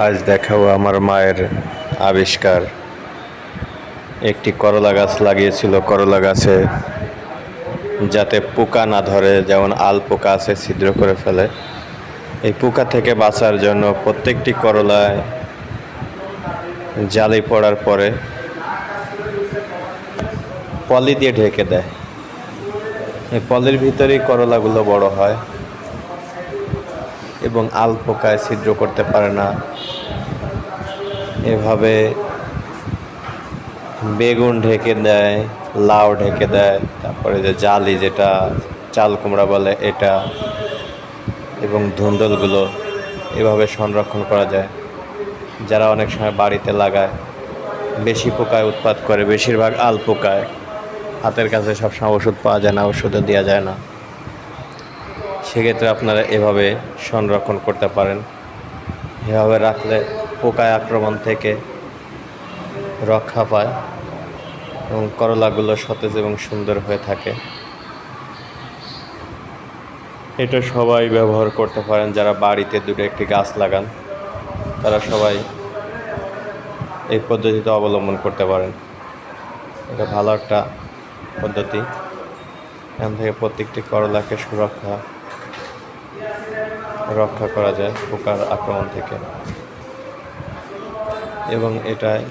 আজ দেখাবো আমার মায়ের আবিষ্কার। একটি করলা গাছ লাগিয়েছিল, করলা গাছে যাতে পোকা না ধরে, যেমন আল পোকা আছে, ছিদ্র করে ফেলে। এই পোকা থেকে বাঁচার জন্য প্রত্যেকটি করলায় জালি পড়ার পরে পলি দিয়ে ঢেকে দেয়। এই পলির ভিতরেই করলাগুলো বড় হয়। এবং আল পোকায় ছিদ্র করতে পারে না। এভাবে বেগুন ঢেকে দেয়, লাউ ঢেকে দেয়, তারপরে যে জালি যেটা, চাল কুমড়া বলে এটা এবং ধুন্দলগুলো এভাবে সংরক্ষণ করা যায়। যারা অনেক সময় বাড়িতে লাগায়, বেশি পোকায় উৎপাদ করে, বেশিরভাগ আল পোকায় হাতের কাছে সবসময় ওষুধ পাওয়া যায় না, ওষুধও দেওয়া যায় না। সেক্ষেত্রে আপনারা এভাবে সংরক্ষণ করতে পারেন। এভাবে রাখলে পোকায় আক্রমণ থেকে রক্ষা পায় এবং করলাগুলো সতেজ এবং সুন্দর হয়ে থাকে। এটা সবাই ব্যবহার করতে পারেন, যারা বাড়িতে দুটো একটি গাছ লাগান, তারা সবাই এই পদ্ধতিতে অবলম্বন করতে পারেন। এটা ভালো একটা পদ্ধতি। এখান থেকে প্রত্যেকটি করলাকে সুরক্ষা রক্ষা করা যায় পোকার আক্রমণ থেকে। এবং এটায়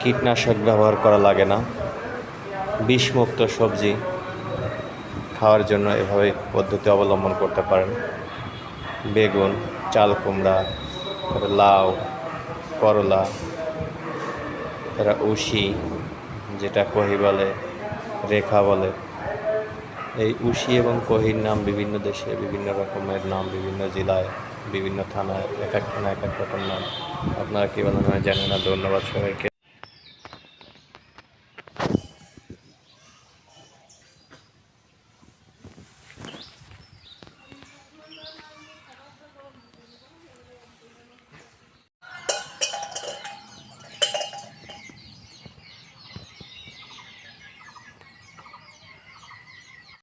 কীটনাশক ব্যবহার করা লাগে না। বিষমুক্ত সবজি খাওয়ার জন্য এভাবে পদ্ধতি অবলম্বন করতে পারেন। বেগুন, চাল কুমড়া লাউ, করলা তারা উশি যেটা কহি বলে, রেখা বলে। এই উশি এবং কহির নাম বিভিন্ন দেশে, বিভিন্ন রকমের নাম, বিভিন্ন জেলায়, বিভিন্ন থানায়, এক এক থানায়, এক এক রকম নাম। আপনারা কী বলেন জানি না। ধন্যবাদ সবাইকে।